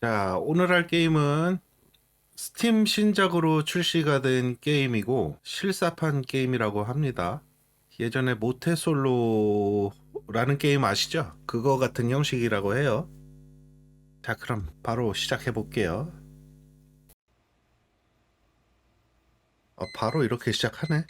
자, 오늘 할 게임은 스팀 신작으로 출시가 된 게임이고 실사판 게임이라고 합니다. 예전에 모태솔로라는 게임 아시죠? 그거 같은 형식이라고 해요. 자, 그럼 바로 시작해 볼게요. 아, 바로 이렇게 시작하네.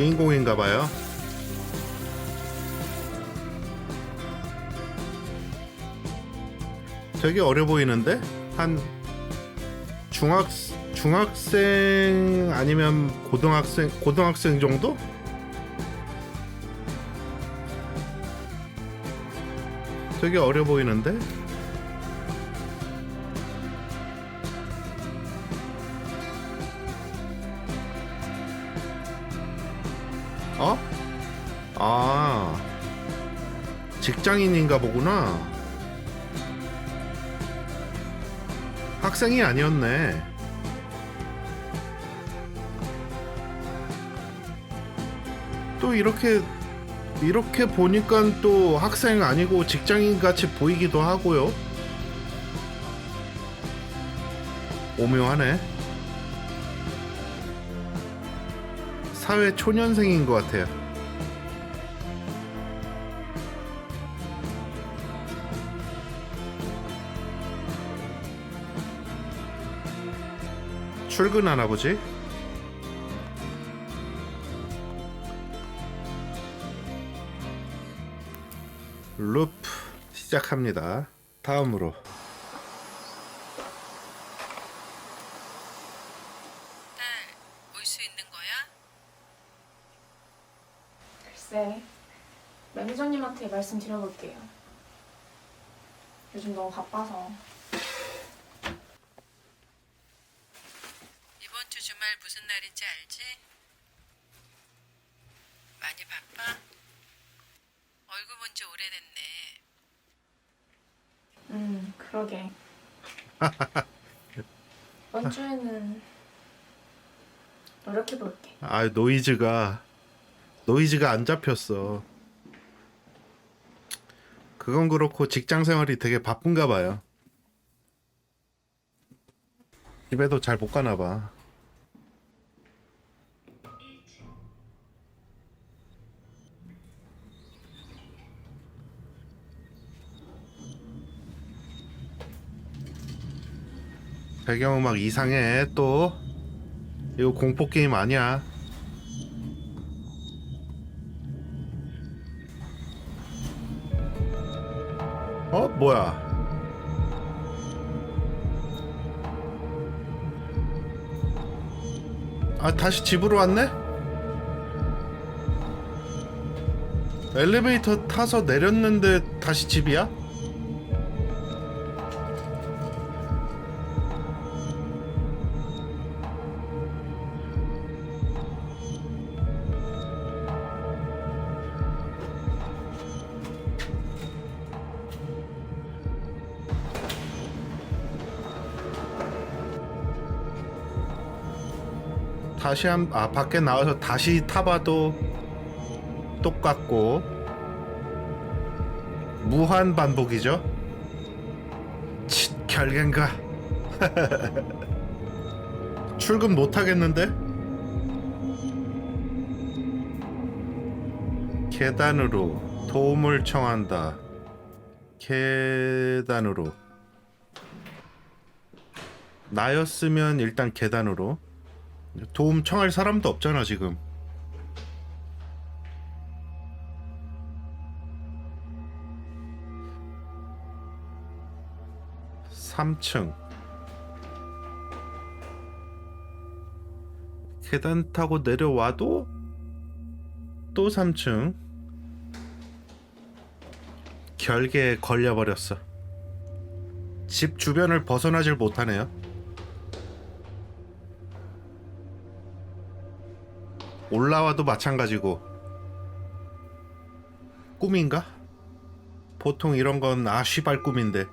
주인공인가 봐요. 되게 어려 보이는데? 한 중학 중학생 아니면 고등학생 고등학생 정도? 되게 어려 보이는데? 직장인인가 보구나. 학생이 아니었네. 또 이렇게 이렇게 보니까 또 학생 아니고 직장인 같이 보이기도 하고요. 오묘하네. 사회 초년생인 것 같아요. 출근하나 보지? 루프 시작합니다. 다음으로 딸, 올수 있는 거야? 글쎄, 매니저님한테 말씀드려볼게요. 요즘 너무 바빠서. 이번 주 주말 무슨 날인지 알지? 많이 바빠? 얼굴 본 지 오래됐네. 음, 그러게. 이번 주에는 노력해 볼게. 아 노이즈가 노이즈가 안 잡혔어. 그건 그렇고 직장 생활이 되게 바쁜가 봐요. 집에도 잘 못 가나 봐. 배경음악 이상해 또 이거 공포 게임 아니야. 어 뭐야? 아 다시 집으로 왔네? 엘리베이터 타서 내렸는데 다시 집이야? 다시 한 아 밖에 나와서 다시 타봐도 똑같고 무한 반복이죠. 치, 결국인가 출근 못 하겠는데? 계단으로 도움을 청한다. 계단으로 나였으면 일단 계단으로 도움 청할 사람도 없잖아 지금. 삼층 계단 타고 내려와도 또 3층 결계에 걸려버렸어. 집 주변을 벗어나질 못하네요. 올라와도 마찬가지고 꿈인가? 보통 이런 건 아쉬발 꿈인데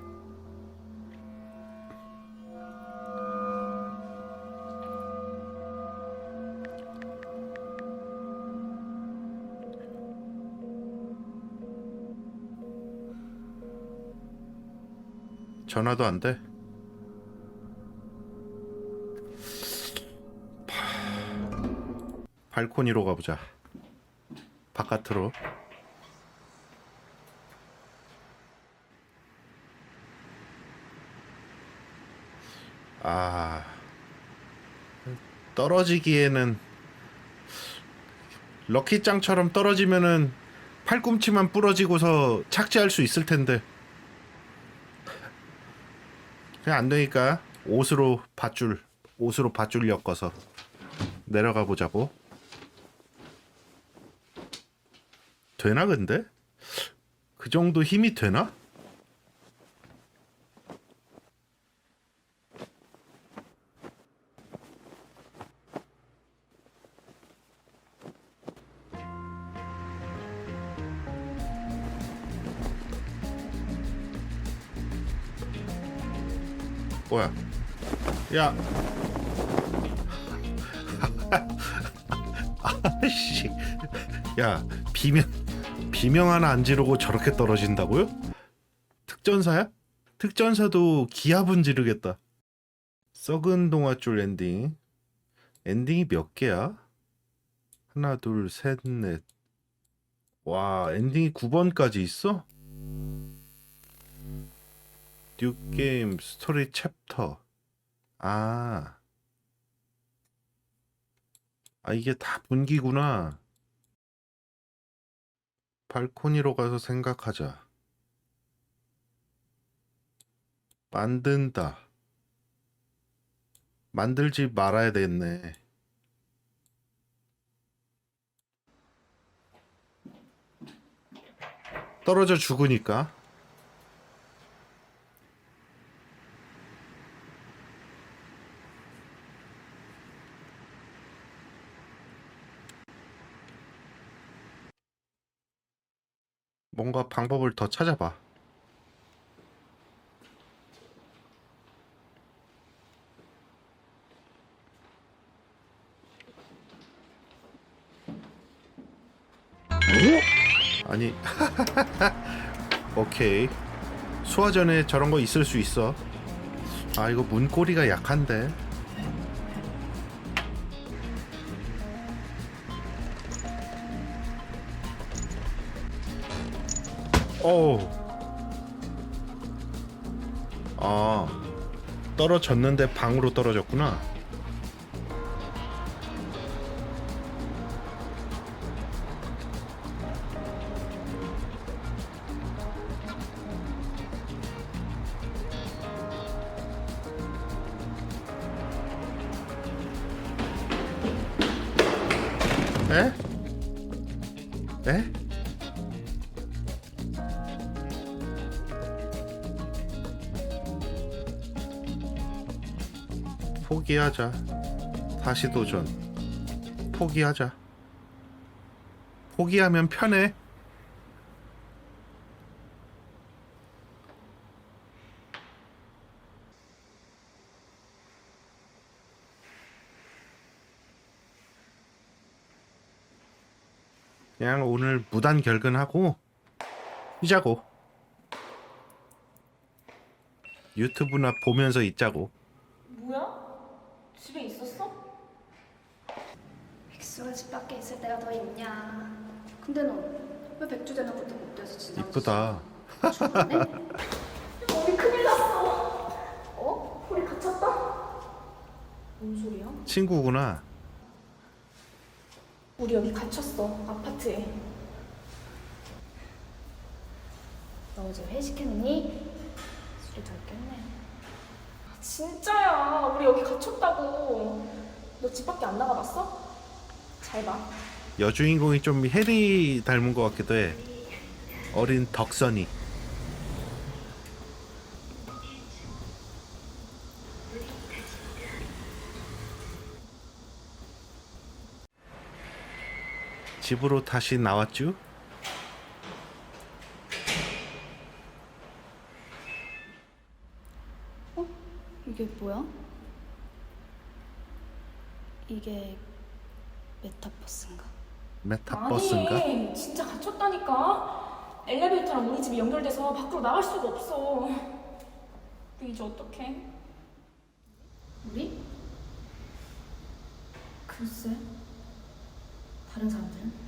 전화도 안 돼. 발코니로 가보자. 바깥으로. 아 떨어지기에는 럭키짱처럼 떨어지면은 팔꿈치만 부러지고서 착지할 수 있을 텐데 그냥 안 되니까 옷으로 밧줄 옷으로 밧줄 엮어서 내려가 보자고 되나 근데 그 정도 힘이 되나? 뭐야? 야. 아씨. 야, 비명 비명 하나 안 지르고 저렇게 떨어진다고요? 특전사야? 특전사도 기합은 지르겠다. 썩은 동화줄 엔딩. 엔딩이 몇 개야? 하나, 둘, 셋, 넷. 와, 엔딩이 9번까지 있어? 뉴 게임 스토리 챕터. 아. 아, 이게 다 분기구나. 발코니로 가서 생각하자. 만든다. 만들지 말아야 되겠네. 떨어져 죽으니까. 뭔가 방법을 더 찾아봐. 오? 아니, 오케이. 수화전에 저런 거 있을 수 있어. 아, 이거 문고리가 약한데. 오. 아, 떨어졌는데 방으로 떨어졌구나. 포기하자. 다시 도전. 포기하자. 포기하면 편해. 그냥 오늘 무단 결근하고 쉬자고. 유튜브나 보면서 있자고. 뭐야? 집에 있었어? 백수가 집 밖에 있을 때가 더 있냐? 근데 넌왜 백주 되는 것도 못 돼서 지나? 이쁘다. 죽었네? 우리 큰일 났어. 어? 우리 갇혔다? 뭔 소리야? 친구구나. 우리 여기 갇혔어. 아파트에. 너 어제 회식했니? 술이 덜 깼네. 진짜야. 우리 여기 갇혔다고. 너 집 밖에 안 나가봤어? 잘 봐. 여주인공이 좀 해리 닮은 것 같기도 해. 어린 덕선이. 집으로 다시 나왔죠? 이게 뭐야? 이게 메타버스인가? 메타버스인가? 아니 진짜 갇혔다니까 엘리베이터랑 우리 집이 연결돼서 밖으로 나갈 수가 없어 우리 이제 어떡해? 우리? 글쎄 다른 사람들은?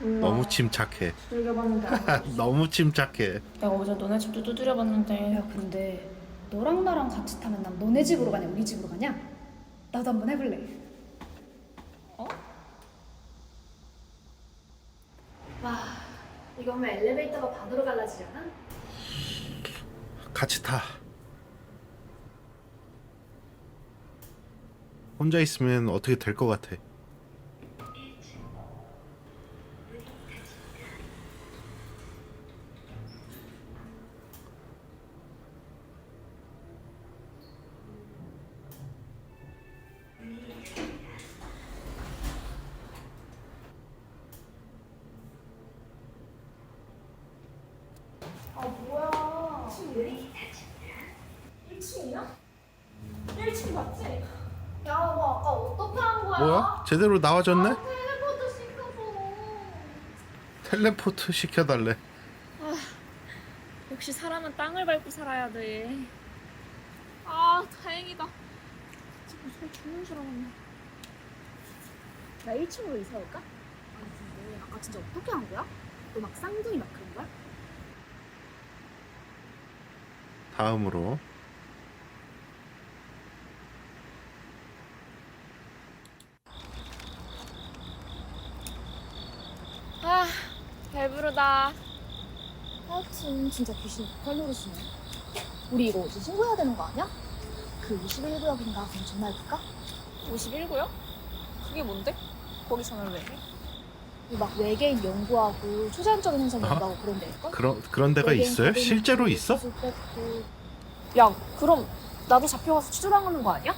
몰라 너무 침착해. 두들겨봤는데 안. 너무 침착해. 내가 어제 너네 집도 두드려봤는데 야 근데 너랑 나랑 같이 타면 난 너네 집으로 가냐 우리 집으로 가냐? 나도 한번 해볼래 어? 와 이거면 엘리베이터가 반으로 갈라지지 않아? 같이 타. 혼자 있으면 어떻게 될 것 같아. 아 뭐야 1층이야? 1층 맞지? 야뭐 아까 어떻게 한 거야? 뭐야? 제대로 나와줬네? 텔레포트 시켜줘 텔레포트 시켜달래. 역시 사람은 땅을 밟고 살아야 돼. 아 다행이다. 지금 손 죽는 줄 알았네. 나 1층으로 이사 올까? 아니 근데 아까 진짜 어떻게 한 거야? 너 막 쌍둥이 막 그런 거야? 다음으로 아 배부르다. 하여튼 진짜 귀신이 폭발 노릇이네 우리 이거 어제 신고해야 되는 거 아니야? 그 21구역인가 그럼 전화해볼까? 51고요? 그게 뭔데? 거기 전화를 왜 해? 막 외계인 연구하고 초자연적인 현상 아하. 연구하고 그런 데일걸? 그런 그런 데가 외계인 있어요? 실제로 있어? 기술. 야 그럼 나도 잡혀가서 취조당하는 거 아니야?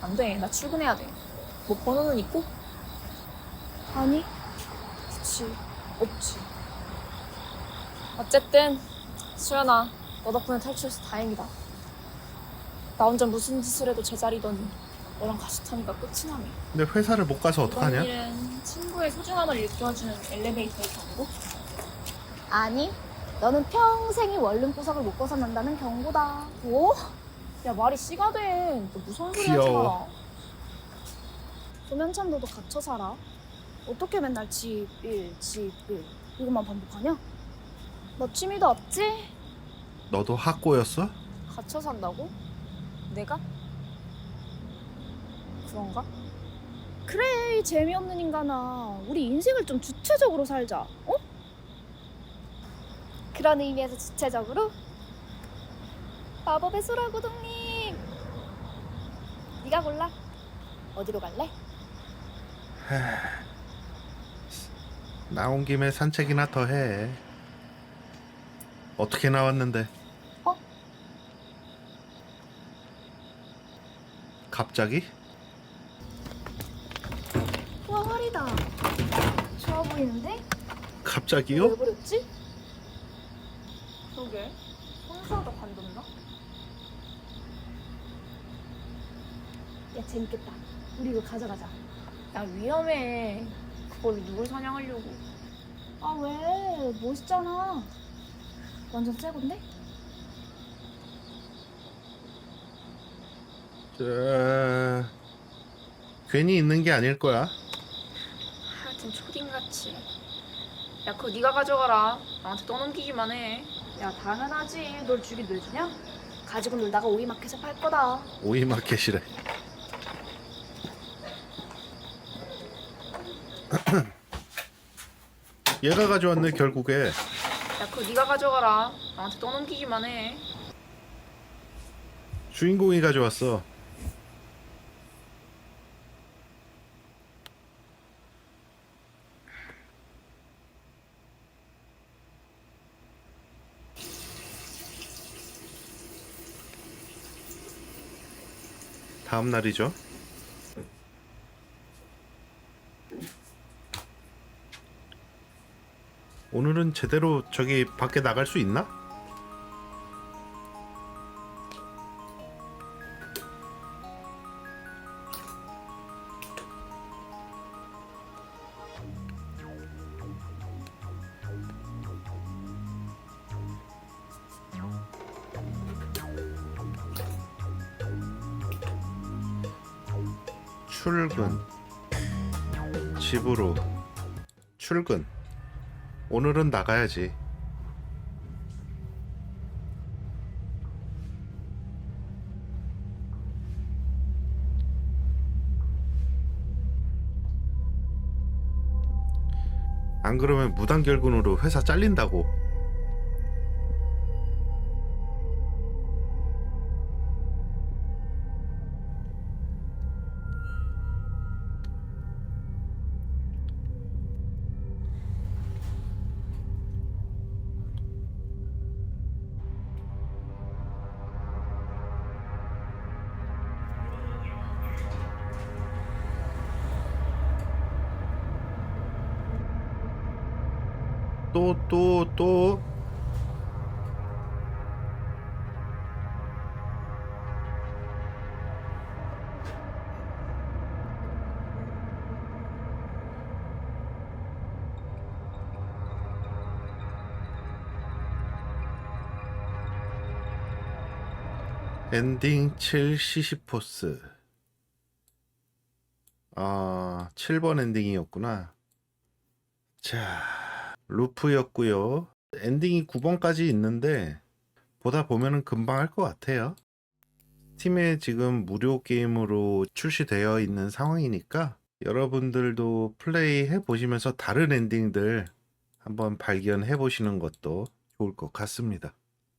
안 돼. 나 출근해야 돼. 뭐 번호는 있고? 아니 그치 없지 어쨌든 수연아 너 덕분에 탈출해서 다행이다. 나 혼자 무슨 짓을 해도 제자리더니 너랑 같이 타니까 끝이 나네. 근데 회사를 못 가서 이번 어떡하냐? 일은 친구의 소중함을 일깨워주는 엘리베이터의 경고? 아니 너는 평생이 원룸 구석을 못 벗어난다는 경고다 뭐? 야 말이 씨가 돼. 너 무서운 소리 하지 귀여워. 마. 조명참 너도 갇혀 살아 어떻게 맨날 집, 일, 집, 일 이것만 반복하냐? 너 취미도 없지? 너도 학고였어? 갇혀 산다고? 내가? 그런가? 그래 이 재미없는 인간아 우리 인생을 좀 주체적으로 살자 어? 그런 의미에서 주체적으로 마법의 소라고 동님 네가 골라 어디로 갈래? 나온 김에 산책이나 더 해. 어떻게 나왔는데? 어? 갑자기? 와 허리다 좋아 보이는데? 왜 갑자기요? 그랬지? 그러게. 손수하다 관뒀나? 야 재밌겠다 우리 이거 가져가자 야 위험해. 그걸 누굴 사냥하려고? 아 왜 멋있잖아 완전 새 건데? 저... 괜히 있는 게 아닐 거야. 하여튼 초딩같이. 야 그거 네가 가져가라. 나한테 떠넘기기만 해. 야 당연하지 널 주긴 왜 주냐? 가지고 놀다가 오이마켓에 팔 거다 오이 마켓이래. 얘가 가져왔네 결국에. 야 그거 네가 가져가라. 나한테 떠넘기기만 해. 주인공이 가져왔어. 다음 날이죠. 오늘은 제대로 저기 밖에 나갈 수 있나? 출근. 집으로. 출근 오늘은 나가야지. 안 그러면 무단결근으로 회사 잘린다고 또 또 또. 엔딩 7 시시포스. 아 7번 엔딩이었구나. 자 루프였고요. 엔딩이 9번까지 있는데 보다 보면은 금방 할 것 같아요. 팀에 지금 무료 게임으로 출시되어 있는 상황이니까 여러분들도 플레이 해 보시면서 다른 엔딩들 한번 발견해 보시는 것도 좋을 것 같습니다.